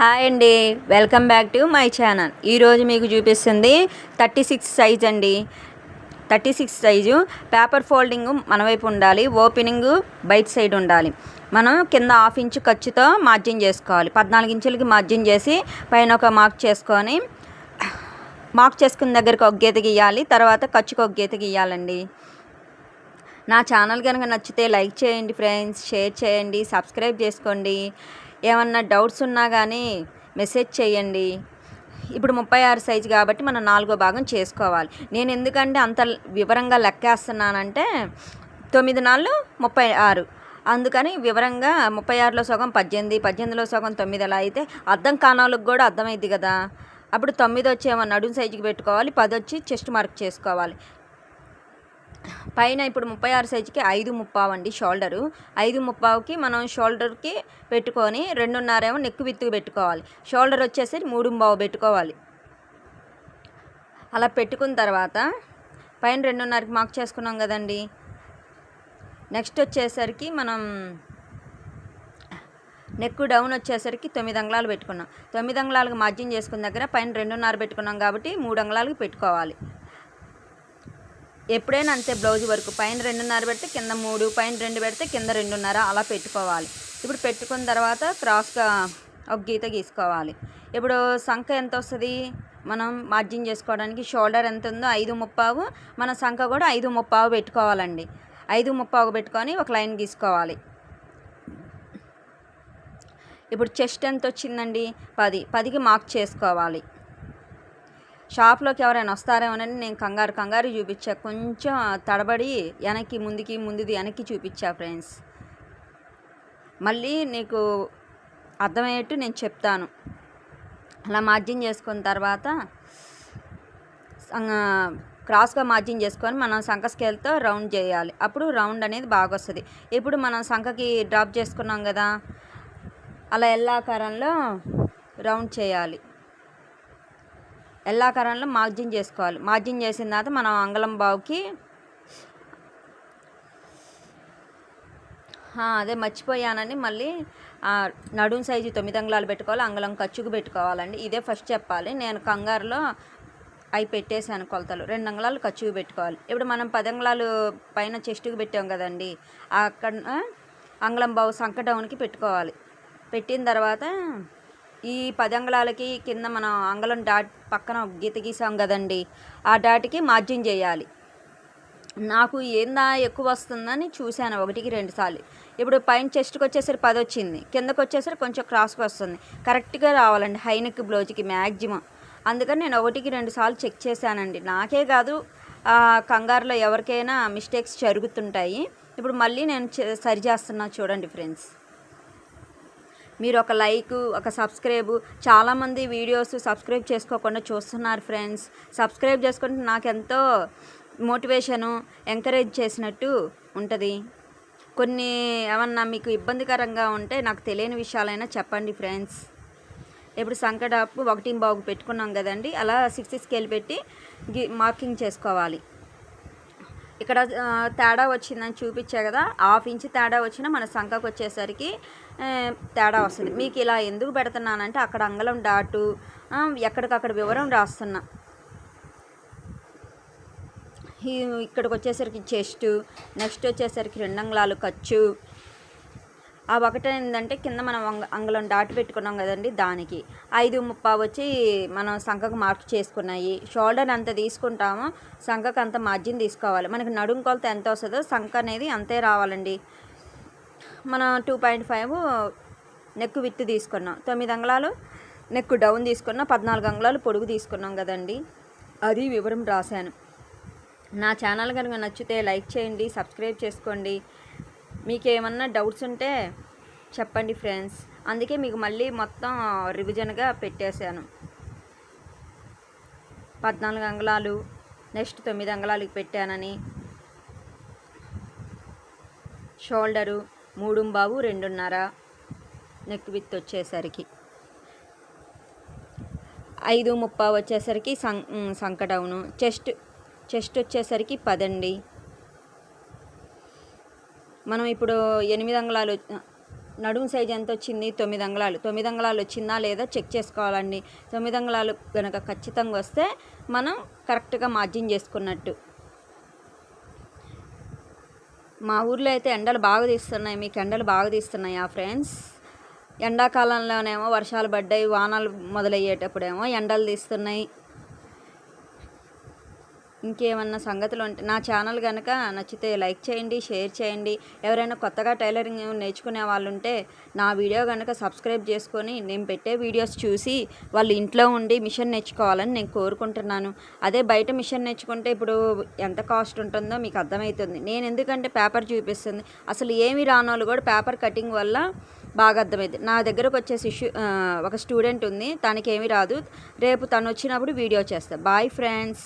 Hi అండి. Welcome back to my channel. ఈరోజు మీకు చూపిస్తుంది థర్టీ సిక్స్ సైజ్ అండి. Thirty six size. Paper folding మన వైపు ఉండాలి. ఓపెనింగ్ బయట సైడ్ ఉండాలి. మనం కింద హాఫ్ ఇంచు ఖర్చుతో మార్జిన్ చేసుకోవాలి. పద్నాలుగు ఇంచులకి మార్జిన్ చేసి పైన ఒక మార్క్ చేసుకొని మార్క్ చేసుకున్న దగ్గరికి ఒక గీత గీయాలి. తర్వాత ఖర్చుకు ఒక గీత గీయాలండి. నా ఛానల్ కనుక నచ్చితే లైక్ చేయండి ఫ్రెండ్స్. షేర్ చేయండి. సబ్స్క్రైబ్ చేసుకోండి. ఏమన్నా డౌట్స్ ఉన్నా కానీ మెసేజ్ చేయండి ఇప్పుడు ముప్పై ఆరు సైజు కాబట్టి మనం నాలుగో భాగం చేసుకోవాలి. నేను ఎందుకంటే అంత వివరంగా లెక్కేస్తున్నానంటే తొమ్మిది నాలుగు ముప్పై ఆరు. అందుకని వివరంగా ముప్పై ఆరులో సగం పద్దెనిమిది పద్దెనిమిదిలో సగం తొమ్మిది అలా అయితే అర్థం కానోళ్ళకి కూడా అర్థమైంది కదా. అప్పుడు తొమ్మిది వచ్చి ఏమో నడుము సైజుకి పెట్టుకోవాలి పది వచ్చి చెస్ట్ మార్క్ చేసుకోవాలి. పైన ఇప్పుడు ముప్పై ఆరు సైజుకి ఐదు ముప్పావు అండి షోల్డరు. ఐదు ముప్పావుకి మనం షోల్డర్కి పెట్టుకొని రెండున్నర ఏమో విత్తుకు పెట్టుకోవాలి. షోల్డర్ వచ్చేసి మూడు బావు పెట్టుకోవాలి. అలా పెట్టుకున్న తర్వాత పైన రెండున్నరకి మార్క్ చేసుకున్నాం కదండి. నెక్స్ట్ వచ్చేసరికి మనం నెక్ డౌన్ వచ్చేసరికి తొమ్మిది అంగళాలు పెట్టుకున్నాం. తొమ్మిది అంగళాలకు మార్జిన్ చేసుకున్న దగ్గర పైన రెండున్నర పెట్టుకున్నాం కాబట్టి మూడు అంగళాలకు పెట్టుకోవాలి. ఎప్పుడైనా అంతే బ్లౌజ్ వరకు. పైన రెండున్నర పెడితే కింద మూడు పైన రెండు పెడితే కింద రెండున్నర అలా పెట్టుకోవాలి. ఇప్పుడు పెట్టుకున్న తర్వాత క్రాస్గా ఒక గీత గీసుకోవాలి. ఇప్పుడు సంఖ ఎంత వస్తుంది? మనం మార్జిన్ చేసుకోవడానికి షోల్డర్ ఎంత ఉందో ఐదు ముప్పావు మన సంఖ కూడా ఐదు ముప్పావు పెట్టుకోవాలండి. ఐదు ముప్పావు పెట్టుకొని ఒక లైన్ గీసుకోవాలి. ఇప్పుడు చెస్ట్ ఎంత వచ్చిందండి? పది. పదికి మార్క్ చేసుకోవాలి. షాప్లోకి ఎవరైనా వస్తారేమోనని నేను కంగారు కంగారు చూపించా. కొంచెం తడబడి వెనక్కి ముందుకి ముందుది వెనక్కి చూపించా ఫ్రెండ్స్. మళ్ళీ నీకు అర్థమయ్యేట్టు నేను చెప్తాను. అలా మార్జిన్ చేసుకున్న తర్వాత క్రాస్గా మార్జిన్ చేసుకొని మనం సంఖ స్కేల్తో రౌండ్ చేయాలి. అప్పుడు రౌండ్ అనేది బాగా వస్తుంది ఇప్పుడు మనం సంఖకి డ్రాప్ చేసుకున్నాం కదా అలా ఎల్లాకారంలో రౌండ్ చేయాలి. ఎల్లాకారంలో మార్జిన్ చేసుకోవాలి. మార్జిన్ చేసిన తర్వాత మనం అంగళం బావుకి అదే మర్చిపోయానని మళ్ళీ నడుం సైజు తొమ్మిది అంగుళాలు పెట్టుకోవాలి అంగళం ఖర్చుకు పెట్టుకోవాలండి. ఇదే ఫస్ట్ చెప్పాలి. నేను కంగారులో అవి పెట్టేశాను కొలతలు. రెండు అంగుళాలు ఖర్చుకు పెట్టుకోవాలి. ఇప్పుడు మనం పది అంగుళాలు పైన చెస్ట్కి పెట్టాం కదండి అక్కడ అంగళం బావు సంక డౌన్కి పెట్టుకోవాలి. పెట్టిన తర్వాత ఈ పది అంగుళాలకి కింద మనం అంగళం డాట్ పక్కన గీత గీసాం కదండి ఆ డాట్కి మార్జిన్ చేయాలి. నాకు ఏందా ఎక్కువ వస్తుందని చూశాను ఒకటికి రెండు సార్లు. ఇప్పుడు పైన చెస్ట్కి వచ్చేసరికి పది వచ్చింది కిందకు వచ్చేసరికి కొంచెం క్రాస్కి వస్తుంది. కరెక్ట్గా రావాలండి హైనెక్ బ్లౌజ్కి మ్యాక్సిమం అందుకని నేను ఒకటికి రెండు సార్లు చెక్ చేశానండి. నాకే కాదు కంగారులో ఎవరికైనా మిస్టేక్స్ జరుగుతుంటాయి. ఇప్పుడు మళ్ళీ నేను సరి చేస్తున్నా చూడండి ఫ్రెండ్స్. మీరు ఒక లైక్ ఒక సబ్స్క్రైబ్. చాలామంది వీడియోస్ సబ్స్క్రైబ్ చేసుకోకుండా చూస్తున్నారు ఫ్రెండ్స్. సబ్స్క్రైబ్ చేసుకుంటే నాకు ఎంతో మోటివేషను ఎంకరేజ్ చేసినట్టు ఉంటుంది. కొన్ని ఏమన్నా మీకు ఇబ్బందికరంగా ఉంటే నాకు తెలియని విషయాలైనా చెప్పండి ఫ్రెండ్స్. ఇప్పుడు సంకటాపు ఒకటి బాగు పెట్టుకున్నాం కదండి. అలా సిక్స్ స్కేల్ పెట్టి మార్కింగ్ చేసుకోవాలి. ఇక్కడ తేడా వచ్చిందని చూపించా కదా హాఫ్ ఇంచ్ తేడా వచ్చినా మన సంఖకు వచ్చేసరికి తేడా వస్తుంది. మీకు ఇలా ఎందుకు పెడుతున్నానంటే అక్కడ అంగళం డాటు ఎక్కడికక్కడ వివరం రాస్తున్నా. ఇక్కడికి వచ్చేసరికి చెస్ట్ నెక్స్ట్ వచ్చేసరికి రెండు అంగుళాలు ఖర్చు ఆ ఒకటి ఏంటంటే కింద మనం అంగళం దాటి పెట్టుకున్నాం కదండి దానికి. ఐదు ముప్పా వచ్చి మనం సంఖకు మార్క్ చేసుకున్నాయి. షోల్డర్ అంత తీసుకుంటామో సంఖకు అంత మార్జిన్ తీసుకోవాలి. మనకి నడుం కొలత ఎంత వస్తుందో సంఖ అనేది అంతే రావాలండి. మనం two point five neck width తీసుకున్నాం. తొమ్మిది అంగుళాలు నెక్ డౌన్ తీసుకున్నాం. పద్నాలుగు అంగుళాలు పొడుగు తీసుకున్నాం కదండి. అది వివరం రాశాను. నా ఛానల్ కనుక నచ్చితే లైక్ చేయండి సబ్స్క్రైబ్ చేసుకోండి. మీకు ఏమన్నా డౌట్స్ ఉంటే చెప్పండి ఫ్రెండ్స్. అందుకే మీకు మళ్ళీ మొత్తం రివిజన్గా పెట్టేశాను. పద్నాలుగు అంగుళాలు నెక్స్ట్ తొమ్మిది అంగుళాలకి పెట్టానని. షోల్డరు మూడు బాబు రెండున్నర నెక్ విత్ వచ్చేసరికి. ఐదు ముప్పా వచ్చేసరికి సం సంకడౌను చెస్ట్ చెస్ట్ వచ్చేసరికి పదండి. మనం ఇప్పుడు ఎనిమిది అంగుళాలు నడుము సైజ్ ఎంత వచ్చింది? తొమ్మిది అంగుళాలు. తొమ్మిది అంగుళాలు వచ్చిందా లేదా చెక్ చేసుకోవాలండి. తొమ్మిది అంగుళాలు కనుక ఖచ్చితంగా వస్తే మనం కరెక్ట్గా మార్జిన్ చేసుకున్నట్టు. మా ఊర్లో అయితే ఎండలు బాగా తీస్తున్నాయి. మీకు ఎండలు బాగా తీస్తున్నాయా ఫ్రెండ్స్? ఎండాకాలంలోనేమో వర్షాలు పడ్డాయి వానలు మొదలయ్యేటప్పుడేమో ఎండలు తీస్తున్నాయి. ఇంకేమన్నా సంగతులు ఉంటే నా ఛానల్ కనుక నచ్చితే లైక్ చేయండి షేర్ చేయండి. ఎవరైనా కొత్తగా టైలరింగ్ నేర్చుకునే వాళ్ళు ఉంటే నా వీడియో కనుక సబ్స్క్రైబ్ చేసుకొని నేను పెట్టే వీడియోస్ చూసి వాళ్ళు ఇంట్లో ఉండి మిషన్ నేర్చుకోవాలని నేను కోరుకుంటున్నాను. అదే బయట మిషన్ నేర్చుకుంటే ఇప్పుడు ఎంత కాస్ట్ ఉంటుందో మీకు అర్థమవుతుంది నేను ఎందుకంటే పేపర్ చూపిస్తుంది. అసలు ఏమి రానోళ్ళు కూడా పేపర్ కటింగ్ వల్ల బాగా అర్థమైంది నా దగ్గరకు వచ్చే శిష్యు ఒక స్టూడెంట్ ఉంది. తనకి రాదు. రేపు తను వచ్చినప్పుడు వీడియో చేస్తా. Bye friends.